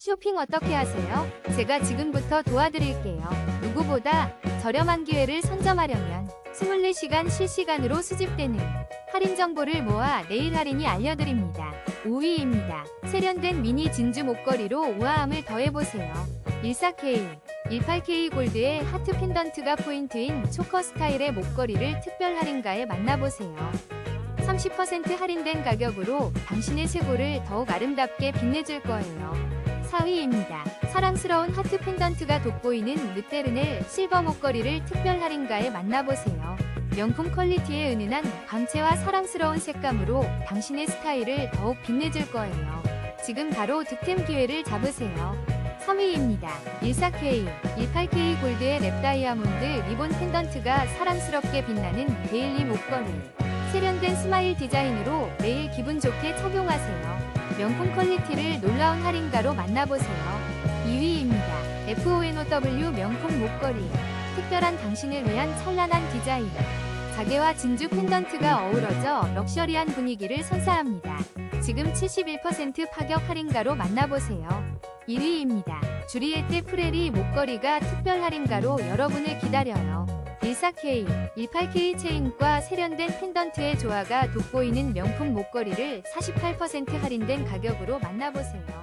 쇼핑 어떻게 하세요? 제가 지금부터 도와드릴게요. 누구보다 저렴한 기회를 선점하려면 24시간 실시간으로 수집되는 할인 정보를 모아 내일 할인이 알려드립니다. 5위입니다. 세련된 미니 진주 목걸이로 우아함을 더해보세요. 14K, 18K 골드의 하트 펜던트가 포인트인 초커 스타일의 목걸이를 특별 할인가에 만나보세요. 30% 할인된 가격으로 당신의 최고를 더욱 아름답게 빛내줄 거예요. 4위입니다. 사랑스러운 하트 펜던트가 돋보이는 르테르넬 실버 목걸이를 특별 할인가에 만나보세요. 명품 퀄리티의 은은한 광채와 사랑스러운 색감으로 당신의 스타일을 더욱 빛내줄 거예요. 지금 바로 득템 기회를 잡으세요. 3위입니다. 14K, 18K 골드의 랩 다이아몬드 리본 펜던트가 사랑스럽게 빛나는 데일리 목걸이. 세련된 스마일 디자인으로 매일 기분 좋게 착용하세요. 명품 퀄리티를 놀라운 할인가로 만나보세요. 2위입니다. FONOW 명품 목걸이. 특별한 당신을 위한 찬란한 디자인. 자개와 진주 펜던트가 어우러져 럭셔리한 분위기를 선사합니다. 지금 71% 파격 할인가로 만나보세요. 1위입니다. 주리에테 프레리 목걸이가 특별 할인가로 여러분을 기다려요. 14K, 18K 체인과 세련된 펜던트의 조화가 돋보이는 명품 목걸이를 48% 할인된 가격으로 만나보세요.